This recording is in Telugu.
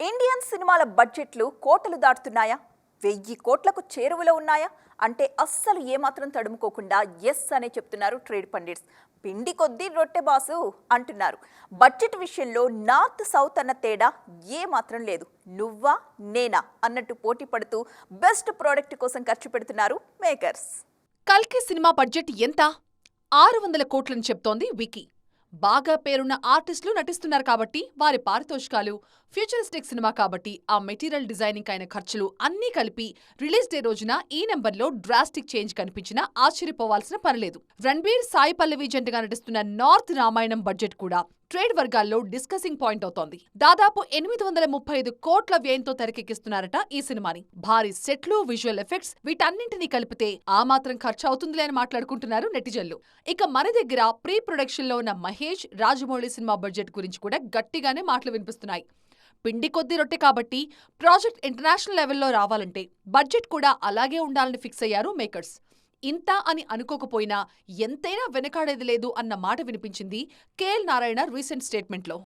ఇండియన్ సినిమాల బడ్జెట్లు కోటలు దాటుతున్నాయా? వెయ్యి కోట్లకు చేరువలో ఉన్నాయా? అంటే అస్సలు ఏమాత్రం తడుముకోకుండా ఎస్ అనే చెప్తున్నారు ట్రేడ్ పండిట్స్. పిండి కొద్దీ రొట్టె బాసు అంటున్నారు. బడ్జెట్ విషయంలో నార్త్ సౌత్ అన్న తేడా ఏ మాత్రం లేదు. నువ్వా నేనా అన్నట్టు పోటీ పడుతూ బెస్ట్ ప్రోడక్ట్ కోసం ఖర్చు పెడుతున్నారు మేకర్స్. కల్కి సినిమా బడ్జెట్ ఎంత? ఆరు వందల కోట్లని చెప్తోంది వికీ. బాగా పేరున్న ఆర్టిస్టులు నటిస్తున్నారు కాబట్టి వారి పారితోషికాలు ఫ్యూచరిస్టిక్ సినిమా కాబట్టి ఆ మెటీరియల్ డిజైనింగ్ అయిన ఖర్చులు అన్నీ కలిపి రిలీజ్ డే రోజున ఈ నెంబర్లో డ్రాస్టిక్ చేంజ్ కనిపించినా ఆశ్చర్యపోవాల్సిన పనిలేదు రణ్బీర్ సాయి పల్లవి జంటగా నటిస్తున్న నార్త్ రామాయణం బడ్జెట్ కూడా ట్రేడ్ వర్గాల్లో డిస్కసింగ్ పాయింట్ అవుతోంది. దాదాపు ఎనిమిది వందల ముప్పై ఐదు కోట్ల వ్యయంతో తెరకెక్కిస్తున్నారట ఈ సినిమాని. భారీ సెట్లు విజువల్ ఎఫెక్ట్స్ వీటన్నింటినీ కలిపితే ఆ మాత్రం ఖర్చు అవుతుందిలే అని మాట్లాడుకుంటున్నారు నెటిజన్లు. ఇక మన దగ్గర ప్రీ ప్రొడక్షన్లో ఉన్న మహేష్ రాజమౌళి సినిమా బడ్జెట్ గురించి కూడా గట్టిగానే మాటలు వినిపిస్తున్నాయి. పిండి కొద్ది రొట్టె కాబట్టి ప్రాజెక్ట్ ఇంటర్నేషనల్ లెవెల్లో రావాలంటే బడ్జెట్ కూడా అలాగే ఉండాలని ఫిక్స్ అయ్యారు మేకర్స్. ఇంత అని అనుకోకపోయినా ఎంతైనా వెనకాడేది లేదు అన్న మాట వినిపించింది కేఎల్ నారాయణ రీసెంట్ స్టేట్మెంట్లో.